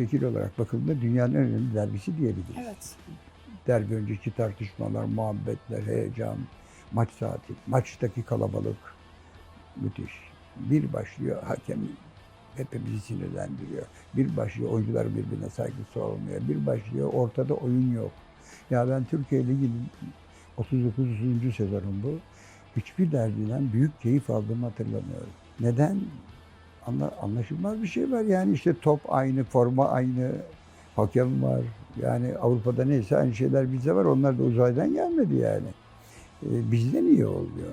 şekil olarak bakıldığında dünyanın en önemli derbisi diyebiliriz. Evet. Derbi önceki tartışmalar, muhabbetler, heyecan, maç saati, maçtaki kalabalık müthiş. Bir başlıyor hakem hepimizi sinirlendiriyor. Bir başlıyor oyuncular birbirine saygısı olmuyor. Bir başlıyor ortada oyun yok. Ya ben Türkiye Ligi'nin 39. sezonum bu. Hiçbir derbiden büyük keyif aldığımı hatırlamıyorum. Neden? Anla, anlaşılmaz bir şey var. Yani işte top aynı, forma aynı, hakem var. Yani Avrupa'da neyse aynı şeyler bizde var. Onlar da uzaydan gelmedi yani. Ee, bizde niye olmuyor?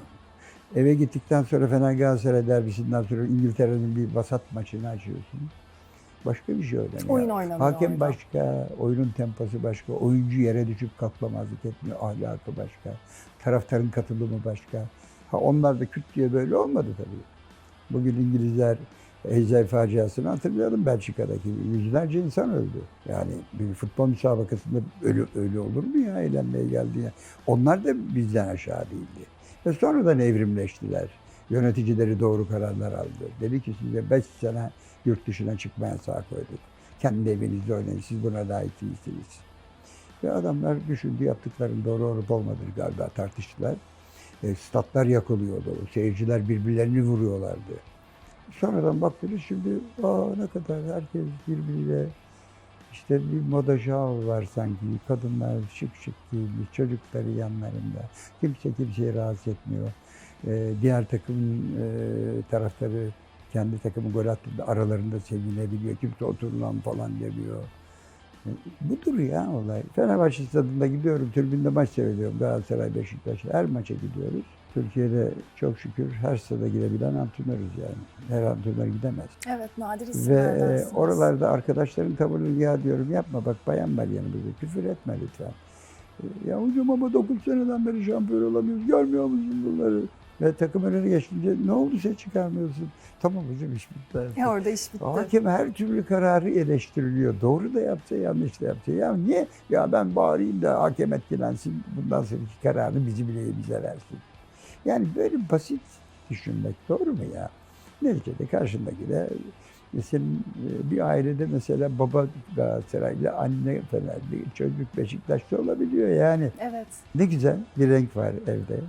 Eve gittikten sonra Fener Galatasaray derbisinden sonra İngiltere'nin bir vasat maçını açıyorsun. Başka bir şey oynanıyor. Oyun oynanıyor Hakem orada. başka, oyunun temposu başka, oyuncu yere düşüp kalklamazlık etmiyor, ahlakı başka, taraftarın katılımı başka. Ha onlar da küt diye böyle olmadı tabii. Bugün İngilizler Ejder faciasını hatırlayalım Belçika'daki. Yüzlerce insan öldü. Yani bir futbol müsabakasında öyle, öyle olur mu ya eğlenmeye geldi ya. Onlar da bizden aşağı değildi. Ve sonradan evrimleştiler. Yöneticileri doğru kararlar aldı. Dedi ki size 5 sene yurt dışına çıkma yasağı koyduk. Kendi evinizde oynayın, siz buna layık değilsiniz. Ve adamlar düşündü yaptıklarının doğru olup olmadığını galiba tartıştılar. E, statlar yakılıyordu, seyirciler birbirlerini vuruyorlardı. Sonradan baktınız şimdi aa ne kadar herkes birbiriyle işte bir moda şov var sanki. Kadınlar şık şık giyinmiş, çocukları yanlarında. Kimse kimseyi rahatsız etmiyor. Ee, diğer takımın e, taraftarı kendi takımı gol attığında aralarında sevinebiliyor. Kimse oturulan falan demiyor. E, Budur ya olay. Fenerbahçe stadında gidiyorum, tribünde maç seyrediyorum. Galatasaray, Beşiktaş, her maça gidiyoruz. Türkiye'de çok şükür her stada gidebilen antrenörüz yani. Her antrenör gidemez. Evet nadir Ve isimlerdensiniz. e, oralarda arkadaşların tavırını ya diyorum yapma bak bayan var yanımızda küfür etme lütfen. E, Ya hocam ama 9 seneden beri şampiyon olamıyoruz görmüyor musun bunları? Ve takım önüne geçince ne oldu sen çıkarmıyorsun? Tamam hocam iş bitti. E, orada iş bitti. Hakem her türlü kararı eleştiriliyor. Doğru da yapsa yanlış da yapsa. Ya niye? Ya ben bağırayım da hakem etkilensin. Bundan sonraki kararını bizim lehimize versin. Yani böyle basit düşünmek doğru mu ya? Neticede karşındaki de e, senin e, bir ailede mesela baba Galatasaraylı, anne Fenerli, çocuk Beşiktaşlı olabiliyor yani. Evet. Ne güzel bir renk var evde.